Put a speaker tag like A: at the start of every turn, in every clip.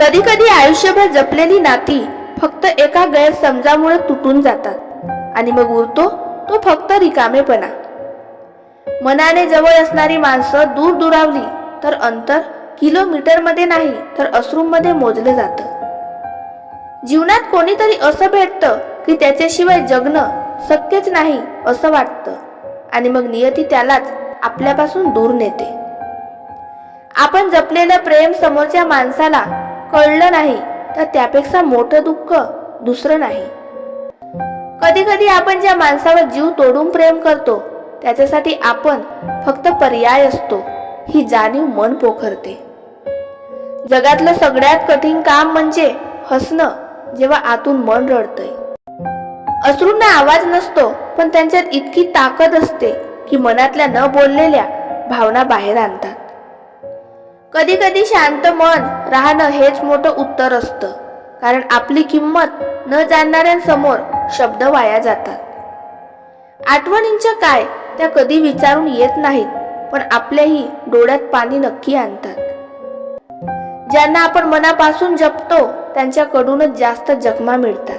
A: कधी कधी आयुष्यभर जपलेली नाती फक्त एका गैरसमजामुळे तुटून जातात. आणि मग उरतो तो फक्त रिकामेपणा. मनाने जवळ असणारी माणसं दूर दुरावली तर अंतर किलोमीटरमध्ये नाही तर अश्रूमध्ये मोजलं जातं. जीवनात कोणीतरी असं भेटतं की त्याच्याशिवाय जगणं शक्यच नाही असं वाटतं. आणि मग नियती त्यालाच आपल्यापासून दूर नेते. आपण जपलेलं प्रेम समोरच्या माणसाला कळलं नाही तर त्यापेक्षा मोठं दुःख दुसरं नाही. कधी कधी आपण ज्या माणसावर जीव तोडून प्रेम करतो त्याच्यासाठी आपण फक्त पर्याय असतो ही जाणीव मन पोखरते. जगातलं सगळ्यात कठीण काम म्हणजे हसणं जेव्हा आतून मन रडतंय. अश्रूंना आवाज नसतो पण त्यांच्यात इतकी ताकद असते की मनातल्या न बोललेल्या भावना बाहेर आणतात. कधी कधी शांत मन राहणं हेच मोठं उत्तर असतं. कारण आपली किंमत न जाणणाऱ्यांसमोर शब्द वाया जातात. आठवणींच्या काय त्या कधी विचारून येत नाहीत पण आपल्याही डोळ्यात पाणी नक्की आणतात. ज्यांना आपण मनापासून जपतो त्यांच्याकडूनच जास्त जखमा मिळतात.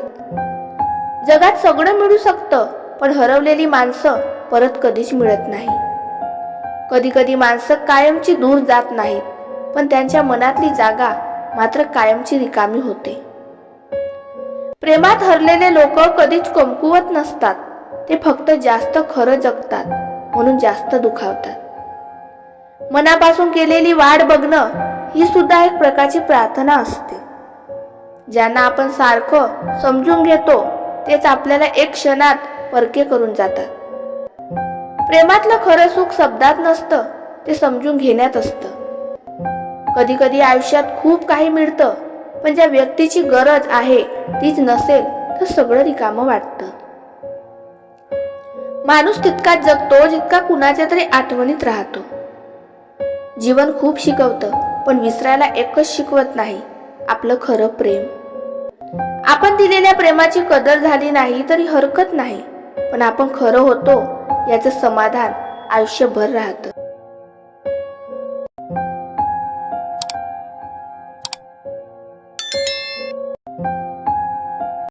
A: जगात सगळं मिळू शकतं पण हरवलेली माणसं परत कधीच मिळत नाही. कधी कधी माणसं कायमची दूर जात नाहीत. पण त्यांच्या मनातली जागा मात्र कायमची रिकामी होते. प्रेमात हरलेले लोक कधीच कमकुवत नसतात. ते फक्त जास्त खरं जगतात म्हणून जास्त दुखावतात. मनापासून केलेली वाढ बघणं ही सुद्धा एक प्रकारची प्रार्थना असते. ज्यांना आपण सारखं समजून घेतो तेच आपल्याला एक क्षणात परके करून जातात. प्रेमातलं खरं सुख शब्दात नसतं ते समजून घेण्यात असतं. कधी कधी आयुष्यात खूप काही मिळतं पण ज्या व्यक्तीची गरज आहे तीच नसेल तर सगळं रिकामं वाटतं. माणूस तितकाच जगतो जितका कुणाच्या तरी आठवणीत राहतो. जीवन खूप शिकवतं पण विसरायला एकच शिकवत नाही आपलं खरं प्रेम. आपण दिलेल्या प्रेमाची कदर झाली नाही तरी हरकत नाही पण आपण खरं होतो याचं समाधान आयुष्यभर राहतं.